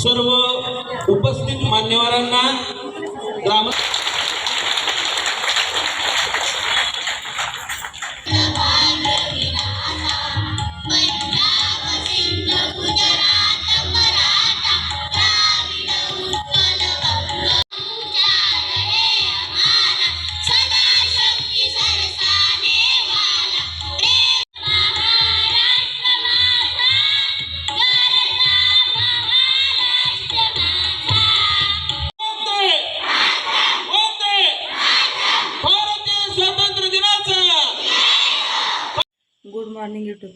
सर्व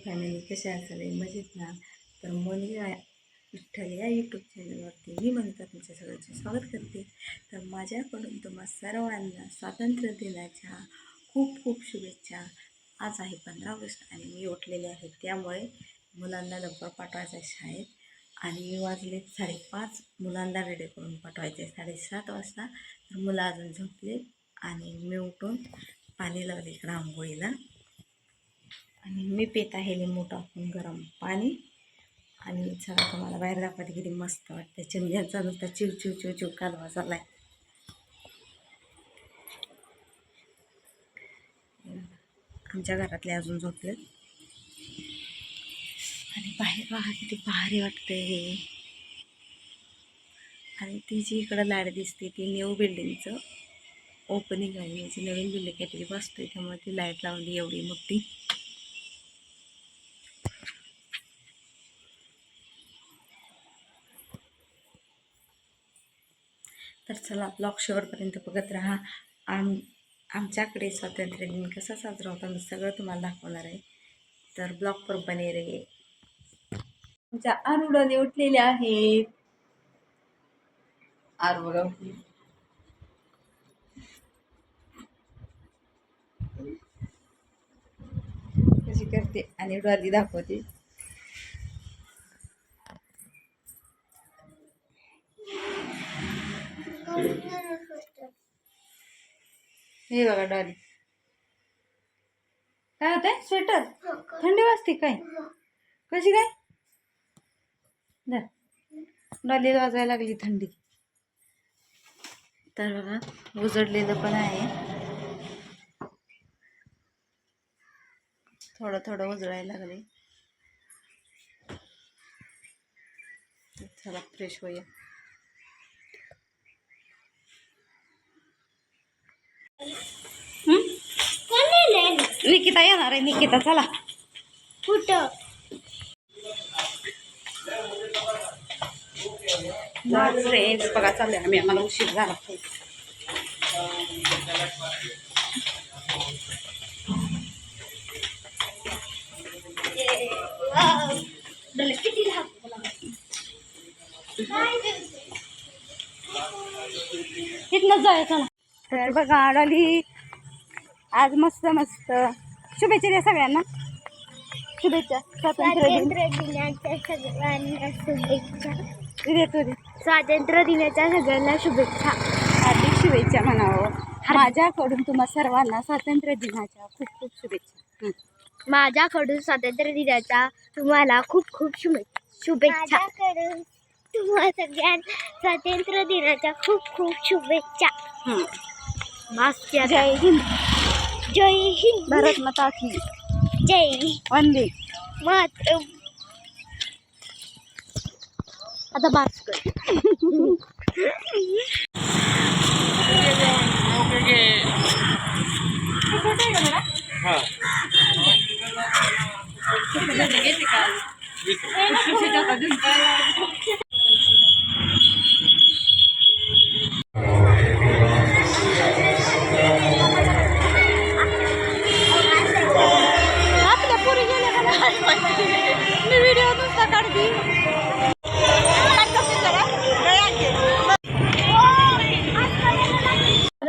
फॅमिली कसे आहात मजेत ना? तर मनी विठ्ठल या यूट्यूब चॅनलवरती मी म्हणता तुमच्या सगळ्यांचे स्वागत करते. तर माझ्याकडून तुम्हा सर्वांना स्वातंत्र्य दिनाच्या खूप खूप शुभेच्छा. आज आहे पंधरा ऑगस्ट आणि मी उठलेले आहे. त्यामुळे मुलांना लवकर पाठवायचं आहे शाळेत आणि मी वाजले साडेपाच. मुलांना रेडी करून पाठवायचे साडेसात वाजता. तर मुलं अजून झोपले आणि मी उठून पाणी लावले इकडं आंघोळीला. आणि मी पित आहे लिंबू टाकून गरम पाणी. आणि चला तुम्हाला बाहेर दाखवते किती मस्त वाटतं चिमण्याचा नुसता चिव चिव चिव चिव कालवा आहे आमच्या घरातले अजून झोपले आणि बाहेर बघा किती भारी वाटते आणि ती जी इकडं लाइट दिसते ती न्यू बिल्डिंगचं ओपनिंग आहे. याची नवीन बिल्डिंग काहीतरी बसतोय त्यामुळे ती लाइट लावली एवढी मोठी. तर चला ब्लॉग शेवटपर्यंत बघत राहा. आम आमच्याकडे स्वातंत्र्य दिन कसा साजरा होता मी सगळं तुम्हाला दाखवणार आहे. तर ब्लॉग पर बने रे आमच्या आरुडाने उठलेले आहेत. आरू बघा. कशी करते आणि डॉली दाखवते. हे बघा डॉली काय होतंय? स्वेटर? थंडी वाजते काय? कशी काय? डॉली वाजायला लागली थंडी. तर बघा उजडलेलं पण आहे. थोडं थोडं उजळायला लागले. चला फ्रेश होऊया हं? निकिता येणार आहे. निकिता चला. कुठं? फ्रेंड्स बघा चालले आम्ही. आम्हाला उशीर झाला. किती इथनंच जाऊया चला. तर बघा आडाली आज मस्त मस्त शुभेच्छा द्या सगळ्यांना. शुभेच्छा. स्वातंत्र्य दिन. स्वातंत्र्य दिनाच्या सगळ्यांना शुभेच्छा. देतो दे. स्वातंत्र्य दिनाच्या सगळ्यांना शुभेच्छा. हार्दिक शुभेच्छा म्हणावं. माझ्याकडून तुम्हा सर्वांना स्वातंत्र्य दिनाच्या खूप खूप शुभेच्छा. माझ्याकडून स्वातंत्र्य दिनाच्या तुम्हाला खूप खूप शुभे शुभेच्छा. तुम्हाला सगळ्यांना स्वातंत्र्य दिनाच्या खूप खूप शुभेच्छा. हं. मास्क जय हिंद. जय हिंद भारत माता की जय वंदे मत आता बास कर आपल्या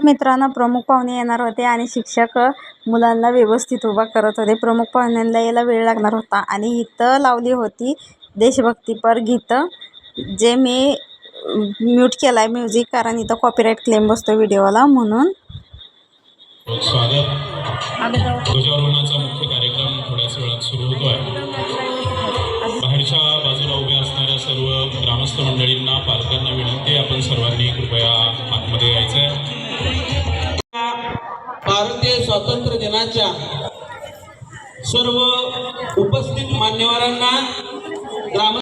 मित्रांनो प्रमुख पाहुणे येणार होते आणि शिक्षक मुलांना व्यवस्थित उभा करत होते. प्रमुख पाहुण्यांना यायला वेळ लागणार होता आणि इथं लावली होती देशभक्तीपर गीतं जे मी म्यूट केलं आहे म्युझिक कारण इथं कॉपीराईट क्लेम बसतो व्हिडिओला म्हणून. ध्वजारोहणाचा मुख्य कार्यक्रम थोड्याच वेळात सुरू होतोय. बाहेरच्या बाजूला उभ्या असणाऱ्या सर्व ग्रामस्थ मंडळींना पालकांना विनंती आपण सर्वांनी कृपया आतमध्ये यायचं आहे स्वातंत्र्य दिनाच्या सर्व उपस्थित मान्यवरांना ग्राम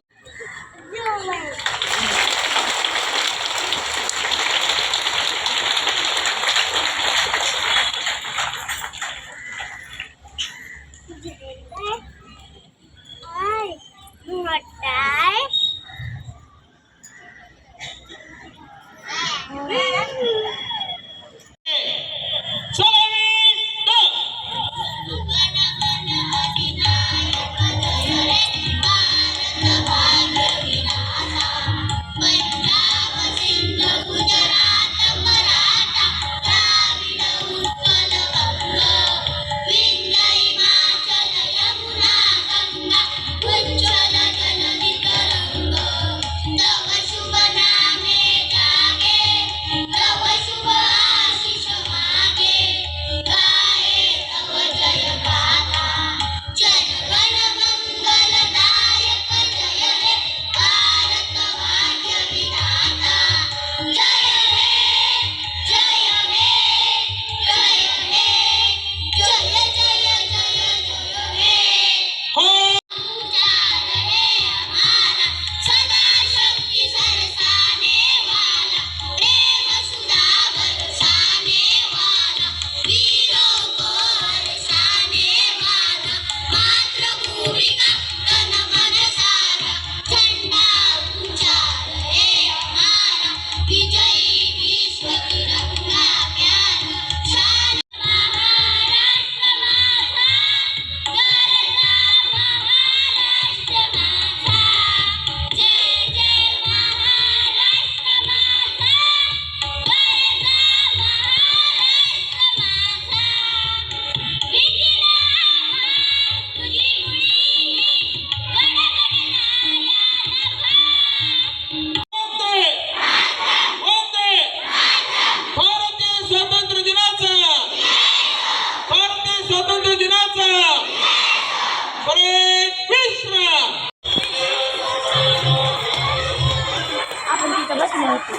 आपण तिथं बसलो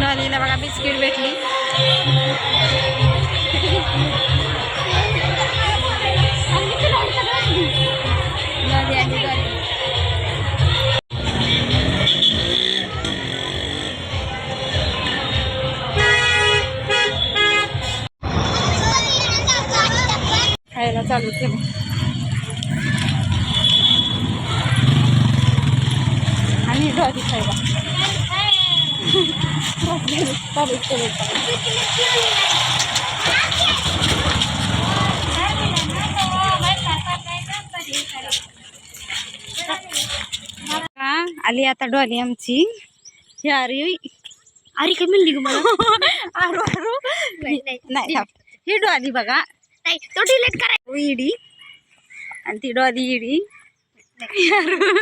नदीला बघा बिस्किट भेटली. नदी आणि नदी खायला चालू केलं. आली आता डॉली आमची. ही आरी अरे काय म्हणली ग मला. आरू आरू. नाही. ही डॉली बघा. नाही तो डिलीट करा. इडी. आणि ती डॉली इडी.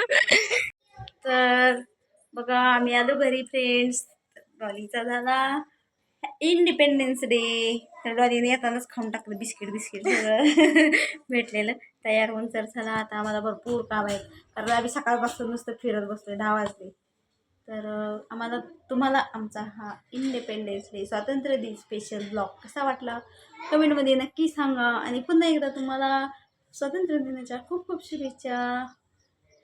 तर बघा आम्ही आलो घरी फ्रेंड्स डॉलीचा झाला. इंडिपेंडन्स डे तर डॉलीने येतानाच खाऊन टाकलं बिस्किट बिस्किट सगळं. भेटलेलं. तयार होऊन तर चला आता आम्हाला भरपूर काम आहे. कारण आम्ही सकाळपासून नुसतं फिरत बसलोय दहा वाजले. तर आम्हाला तुम्हाला आमचा हा इंडिपेंडन्स डे स्वातंत्र्य दिन स्पेशल ब्लॉग कसा वाटला? कमेंटमध्ये नक्की सांगा. आणि पुन्हा एकदा तुम्हाला स्वातंत्र्य दिनाच्या खूप खूप शुभेच्छा.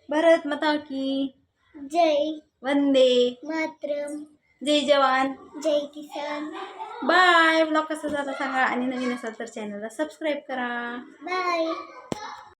भारत माता की जय. वंदे. मातरम. जय जवान. जय किसान. बाय. ब्लॉग कसा झाला सांगा आणि नवीन असाल तर चॅनलला सबस्क्राईब करा. बाय.